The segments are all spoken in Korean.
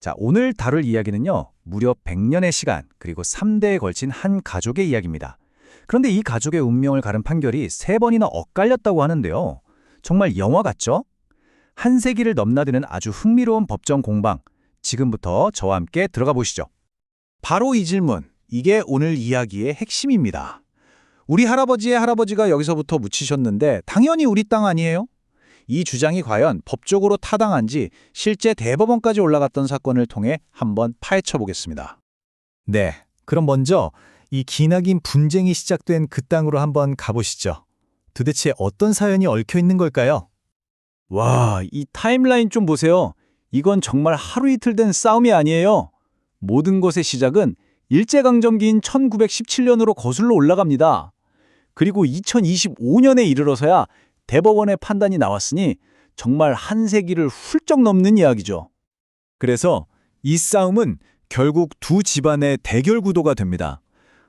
자, 오늘 다룰 이야기는요. 무려 100년의 시간, 그리고 3대에 걸친 한 가족의 이야기입니다. 그런데 이 가족의 운명을 가른 판결이 세 번이나 엇갈렸다고 하는데요. 정말 영화 같죠? 한 세기를 넘나드는 아주 흥미로운 법정 공방. 지금부터 저와 함께 들어가 보시죠. 바로 이 질문, 이게 오늘 이야기의 핵심입니다. 우리 할아버지의 할아버지가 여기서부터 묻히셨는데 당연히 우리 땅 아니에요? 이 주장이 과연 법적으로 타당한지 실제 대법원까지 올라갔던 사건을 통해 한번 파헤쳐 보겠습니다. 네, 그럼 먼저 이 기나긴 분쟁이 시작된 그 땅으로 한번 가보시죠. 도대체 어떤 사연이 얽혀 있는 걸까요? 와, 이 타임라인 좀 보세요. 이건 정말 하루 이틀 된 싸움이 아니에요. 모든 것의 시작은 일제강점기인 1917년으로 거슬러 올라갑니다. 그리고 2025년에 이르러서야 대법원의 판단이 나왔으니 정말 한 세기를 훌쩍 넘는 이야기죠. 그래서 이 싸움은 결국 두 집안의 대결 구도가 됩니다.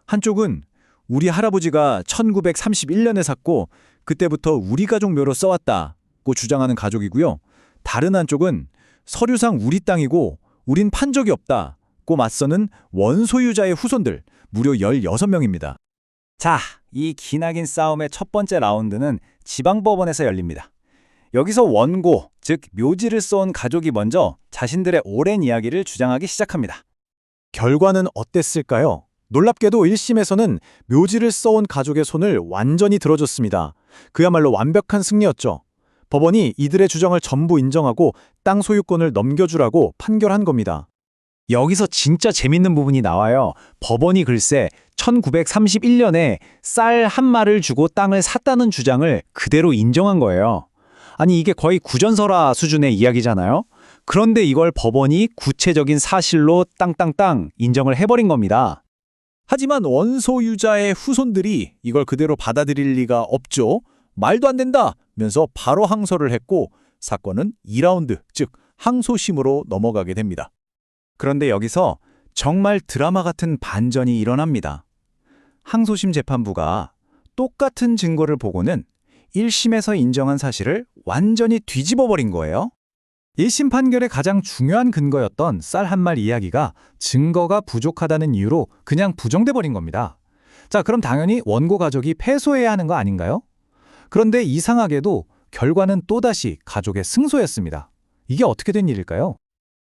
한쪽은 우리 할아버지가 1931년에 샀고 그때부터 우리 가족 묘로 써왔다고 주장하는 가족이고요. 다른 한쪽은 서류상 우리 땅이고 우린 판 적이 없다고 맞서는 원소유자의 후손들 무려 16명입니다. 자, 이 기나긴 싸움의 첫 번째 라운드는 지방법원에서 열립니다. 여기서 원고, 즉 묘지를 써온 가족이 먼저 자신들의 오랜 이야기를 주장하기 시작합니다. 결과는 어땠을까요? 놀랍게도 1심에서는 묘지를 써온 가족의 손을 완전히 들어줬습니다. 그야말로 완벽한 승리였죠. 법원이 이들의 주장을 전부 인정하고 땅 소유권을 넘겨주라고 판결한 겁니다. 여기서 진짜 재밌는 부분이 나와요. 법원이 글쎄 1931년에 쌀 한 마를 주고 땅을 샀다는 주장을 그대로 인정한 거예요. 아니 이게 거의 구전설화 수준의 이야기잖아요. 그런데 이걸 법원이 구체적인 사실로 땅땅땅 인정을 해버린 겁니다. 하지만 원소유자의 후손들이 이걸 그대로 받아들일 리가 없죠. 말도 안 된다! 면서 바로 항소를 했고 사건은 2라운드, 즉 항소심으로 넘어가게 됩니다. 그런데 여기서 정말 드라마 같은 반전이 일어납니다. 항소심 재판부가 똑같은 증거를 보고는 1심에서 인정한 사실을 완전히 뒤집어 버린 거예요. 1심 판결의 가장 중요한 근거였던 쌀 한 말 이야기가 증거가 부족하다는 이유로 그냥 부정돼 버린 겁니다. 자, 그럼 당연히 원고 가족이 패소해야 하는 거 아닌가요? 그런데 이상하게도 결과는 또다시 가족의 승소였습니다. 이게 어떻게 된 일일까요?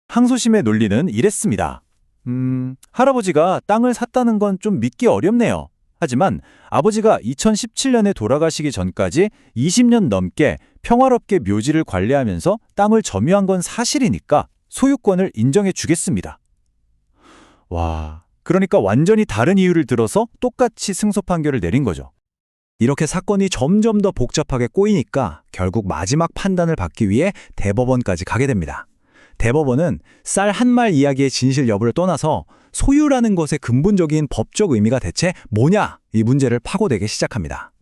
항소심의 논리는 이랬습니다. 음, 할아버지가 땅을 샀다는 건 좀 믿기 어렵네요. 하지만 아버지가 2017년에 돌아가시기 전까지 20년 넘게 평화롭게 묘지를 관리하면서 땅을 점유한 건 사실이니까 소유권을 인정해 주겠습니다. 와, 그러니까 완전히 다른 이유를 들어서 똑같이 승소 판결을 내린 거죠. 이렇게 사건이 점점 더 복잡하게 꼬이니까 결국 마지막 판단을 받기 위해 대법원까지 가게 됩니다. 대법원은 쌀 한 말 이야기의 진실 여부를 떠나서 소유라는 것의 근본적인 법적 의미가 대체 뭐냐 이 문제를 파고들기 시작합니다.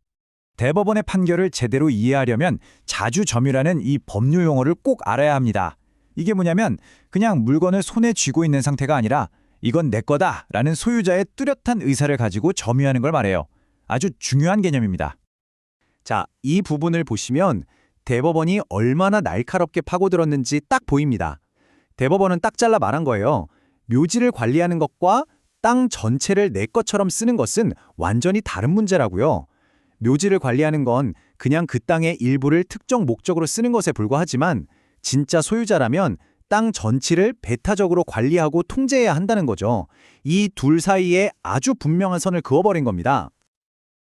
대법원의 판결을 제대로 이해하려면 자주점유라는 이 법률 용어를 꼭 알아야 합니다. 이게 뭐냐면 그냥 물건을 손에 쥐고 있는 상태가 아니라 이건 내 거다 라는 소유자의 뚜렷한 의사를 가지고 점유하는 걸 말해요. 아주 중요한 개념입니다. 자, 이 부분을 보시면 대법원이 얼마나 날카롭게 파고들었는지 딱 보입니다. 대법원은 딱 잘라 말한 거예요. 묘지를 관리하는 것과 땅 전체를 내 것처럼 쓰는 것은 완전히 다른 문제라고요. 묘지를 관리하는 건 그냥 그 땅의 일부를 특정 목적으로 쓰는 것에 불과하지만 진짜 소유자라면 땅 전체를 배타적으로 관리하고 통제해야 한다는 거죠. 이 둘 사이에 아주 분명한 선을 그어버린 겁니다.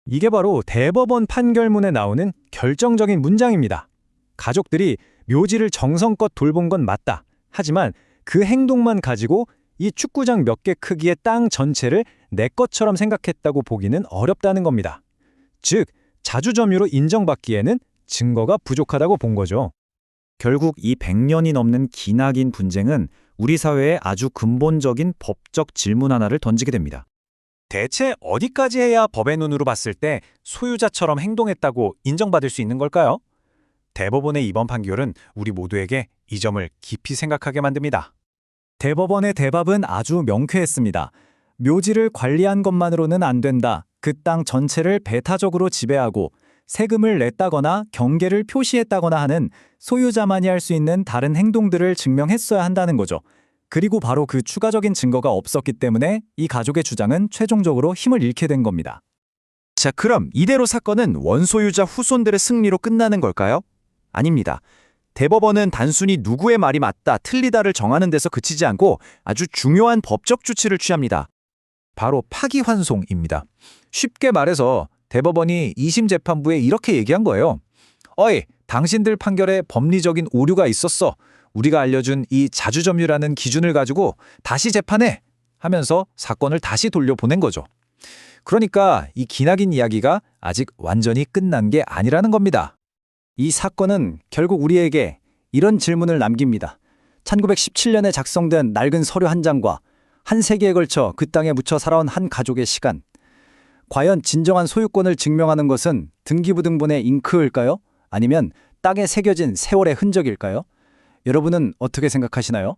이게 바로 대법원 판결문에 나오는 결정적인 문장입니다. 가족들이 묘지를 정성껏 돌본 건 맞다. 하지만 그 행동만 가지고 이 축구장 몇 개 크기의 땅 전체를 내 것처럼 생각했다고 보기는 어렵다는 겁니다. 즉, 자주점유로 인정받기에는 증거가 부족하다고 본 거죠. 결국 이 100년이 넘는 기나긴 분쟁은 우리 사회에 아주 근본적인 법적 질문 하나를 던지게 됩니다. 대체 어디까지 해야 법의 눈으로 봤을 때 소유자처럼 행동했다고 인정받을 수 있는 걸까요? 대법원의 이번 판결은 우리 모두에게 이 점을 깊이 생각하게 만듭니다. 대법원의 대답은 아주 명쾌했습니다. 묘지를 관리한 것만으로는 안 된다. 그 땅 전체를 배타적으로 지배하고 세금을 냈다거나 경계를 표시했다거나 하는 소유자만이 할 수 있는 다른 행동들을 증명했어야 한다는 거죠. 그리고 바로 그 추가적인 증거가 없었기 때문에 이 가족의 주장은 최종적으로 힘을 잃게 된 겁니다. 자, 그럼 이대로 사건은 원소유자 후손들의 승리로 끝나는 걸까요? 아닙니다. 대법원은 단순히 누구의 말이 맞다, 틀리다를 정하는 데서 그치지 않고 아주 중요한 법적 조치를 취합니다. 바로 파기환송입니다. 쉽게 말해서 대법원이 2심 재판부에 이렇게 얘기한 거예요. 어이, 당신들 판결에 법리적인 오류가 있었어. 우리가 알려준 이 자주점유라는 기준을 가지고 다시 재판해 하면서 사건을 다시 돌려보낸 거죠. 그러니까 이 기나긴 이야기가 아직 완전히 끝난 게 아니라는 겁니다. 이 사건은 결국 우리에게 이런 질문을 남깁니다. 1917년에 작성된 낡은 서류 한 장과 한 세기에 걸쳐 그 땅에 묻혀 살아온 한 가족의 시간. 과연 진정한 소유권을 증명하는 것은 등기부등본의 잉크일까요? 아니면 땅에 새겨진 세월의 흔적일까요? 여러분은 어떻게 생각하시나요?